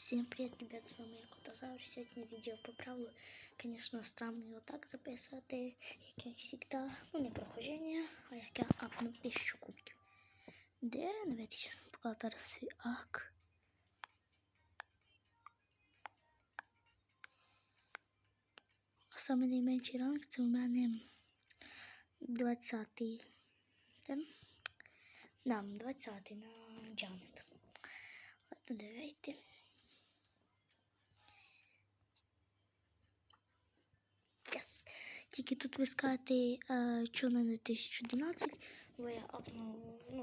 Всем привет, ребят, с вами я Котозавр. Сегодня видео поправлю. Конечно, странно його так записувати, як я завжди. Ну, не проходження, а як я апнув тисячу кубків. Де, давайте покажу перший свій ак. Саме найменший ранг це у мене 20-й. Де? Да, 20-й на Джанет. Ладно, давайте. Тільки тут ви скажете, що на 1012, бо я апнув ну,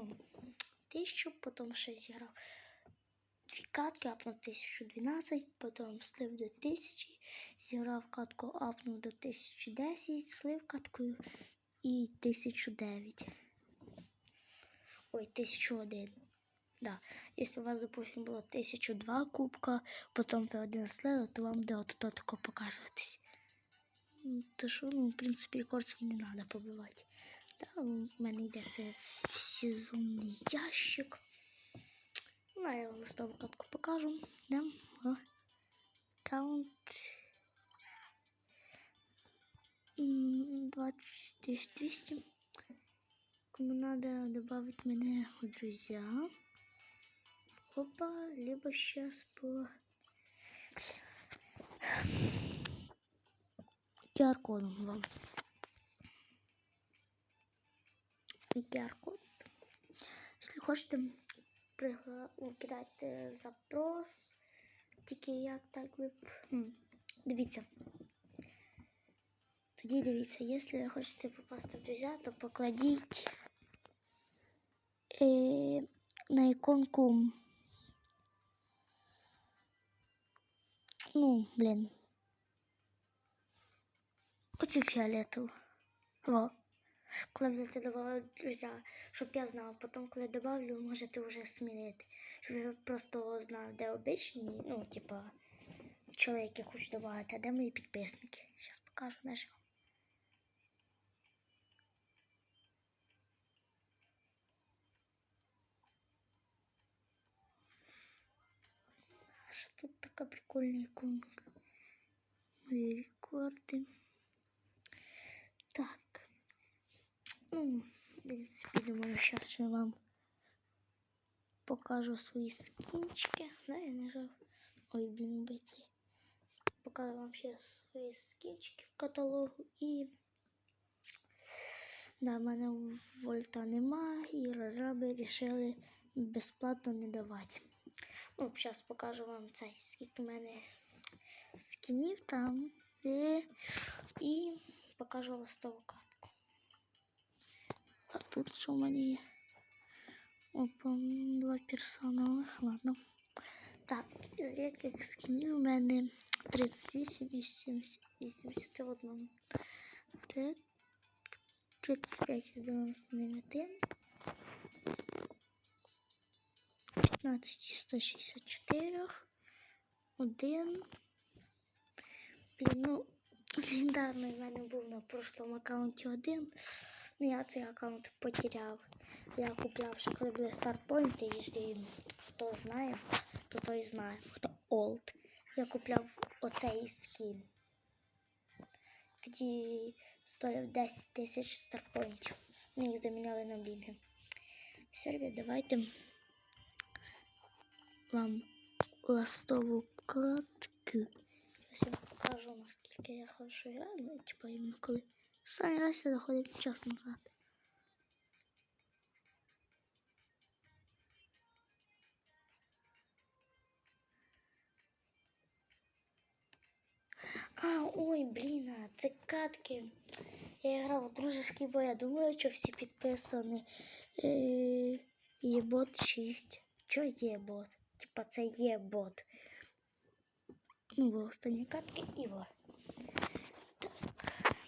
1000, потім ще зіграв дві катки, апнув 1012, потім слив до 1000, зіграв катку, апнув до 1010, слив каткою і 1009. Ой, 1001. Да. Якщо у вас, допустим, було 1002 кубка, потім ви один слили, то вам буде от то тако показуватись. То що, ну, в принципі, рекорд свій не треба побивати. Да, у мене йде це сезонний ящик. Ну, я вам листову катку покажу. Да? О. Каунт. М, 2200. Кому надо добавить меня в друзья. Опа, либо сейчас по QR-коду вам. QR-код. Якщо хочете, кидайте запрос. Тільки як так ви. Дивіться. Тоді дивіться, якщо хочете попасти в друзі, то покладіть е, на іконку. Ну, блін. Оцю фіолетову. Во. Будете додавати друзі, щоб я знав, потім, коли добавлю, можете вже змінити. Щоб я просто знав, де обичні, ну, типа, чоловіки хочуть додавати, а де мої підписники. Зараз покажу нашого. Що тут така прикольна іконка? Мої рекорди. Так. Ну, в принципі, думаю, зараз я вам покажу свої скінчики. Да, я нажав. Ой, блін, убийці. Покажу вам ще свої скінчики в каталогу і. Да, в мене вольта нема, і розраби вирішили безплатно не давати. Ну, зараз покажу вам цей, скільки в мене скінів там. І, і покажу листову картку. А тут що в мене? Опа, два персонали. Ладно. Так, із рідких скінів у мене 38 і 70 і 71. Так, 35 із 99. 15 із 164. Один. Блін, ну, легендарний в мене був на прошлому аккаунті один. Ну, я цей аккаунт потеряв. Я купляв ще коли були старпойнти, якщо хто знає, то той знає, хто олд. Я купляв оцей скін. Тоді стояв 10 тисяч старпойнтів. Ми їх заміняли на блінги. Все, ребят, давайте вам ластову катку. Зараз я покажу, наскільки я хорошо граю. Ну, типа, іменно коли самі раз я заходив час назад. А, ой, блін, це катки. Я грав у дружеський бой, я думаю, що всі підписані. е-бот 6. Що є бот? Типа це є бот. Ну, останні катки і во.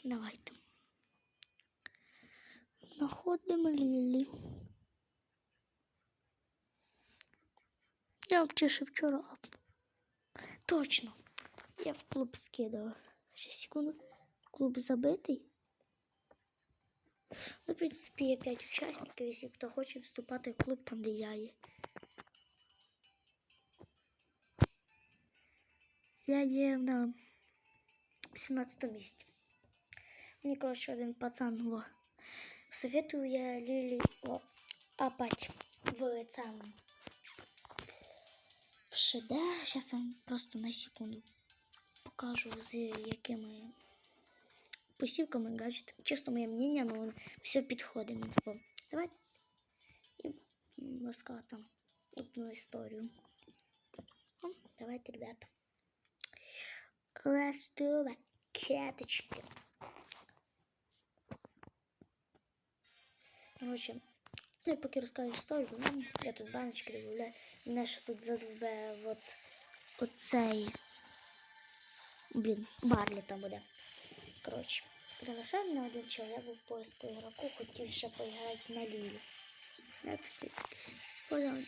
Давайте. Находимо Лілі. Я ще вчора. Точно. Я в клуб скидала. Ще секунду. Клуб забитий. Ну, в принципі, є 5 учасників, якщо хто хоче вступати в клуб, там де я є. Я є на 17 місці. Мені, коротше, один пацан во. Советую я Лілі о, опять в цьому. В ШД. Зараз вам просто на секунду покажу, з якими посівками гаджетами. Чесно, моє мнення, але воно все підходить. мені. Бо Давайте і м, розкажу там одну історію. Ну, давайте, ребята. Let's do it. Кяточки. Короче, ну, я поки розкажу історію, ну, я тут баночки додаю. Мене ще тут задовбе от оцей. Блін, Барлі там буде. Коротше, приглашав на один чол, я був поиску ігроку, хотів ще поіграти на лілі. Я тут спойлер.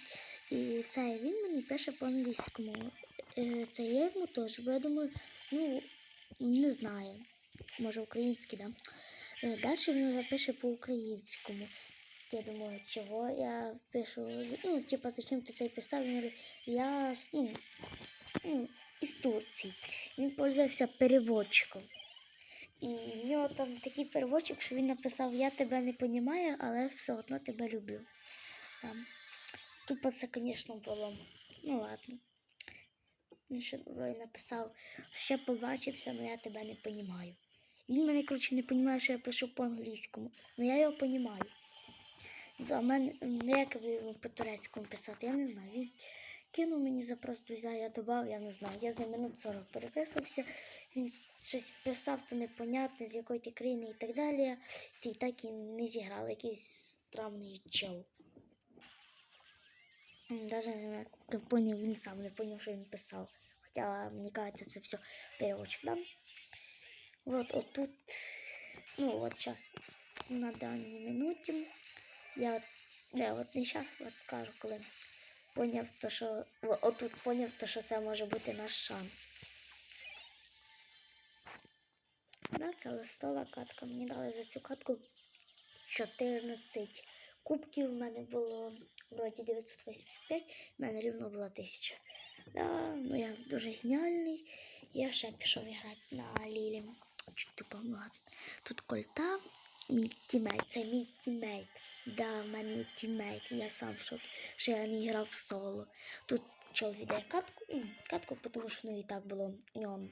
І це він мені пише по-англійському. Е, Це я йому теж, бо я думаю, ну, не знаю. Може український, да? Е, Далі він вже пише по-українському. Я думаю, чого я пишу. Ну, типа, зачем ти це писав? Він говорить, я ну, ну, із Турції. Він пользувався переводчиком. І в нього там такий переводчик, що він написав Я тебе не розумію, але все одно тебе люблю. Там. Тупо це, звісно, було. Ну ладно. Він ще написав, ще побачився, але я тебе не розумію. Він мене, коротше, не розуміє, що я пишу по-англійському. але я його розумію. А мене ну, як по-турецькому писати, я не знаю. Він кинув мені запрос друзі, я додав, я не знаю. Я з ним минут 40 переписувався. Він щось писав, то непонятне, з якої ти країни і так далі. І так і не зіграв якийсь странний чел. Даже не поняв, він сам не поняв, що він писав. Хоча, мені кажеться, це все переводчик, да? Вот, от тут, ну, от зараз на даній минуті. Я от, не, не зараз от скажу, коли поняв, то, що отут поняв, то, що це може бути наш шанс. Да, це листова катка. Мені дали за цю катку 14 кубків. У мене було вроді 985, в мене рівно було 1000. Да, ну я дуже геніальний. Я ще пішов грати на Лілі. Чуть ну. Тут кольта, мій тімейт, це мій тімейт. Да, в мене є тімейт, я сам в що я не грав в соло. Тут чол віддає катку, катку, тому що ну і так було у нього.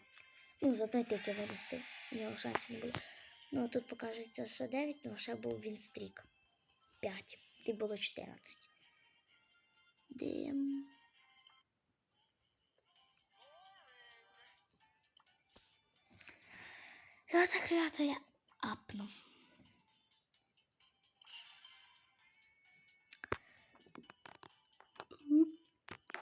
Ну, з одної тільки винести. У нього шансів не було. Ну, тут покажеться, що 9, але ще був він стрік. 5. І було 14. Дим. І отак, ребята, я апну.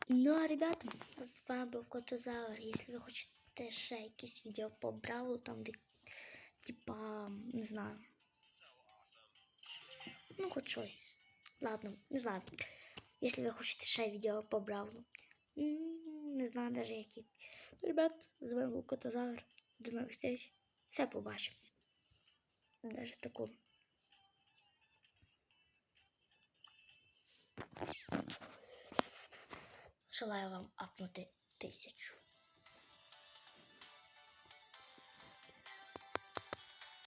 Ну, а ребята, з вами був Котозавр. Якщо ви хочете ще якісь відео по Бравлу, там де, типа, не знаю. Ну, хоч щось. Ладно, не знаю. Якщо ви хочете ще відео по Бравлу. М, Не знаю навіть які. Ну, ребят, з вами був Котозавр. До нових встреч. Все побачимось. Даже таку. Желаю вам апнути тисячу.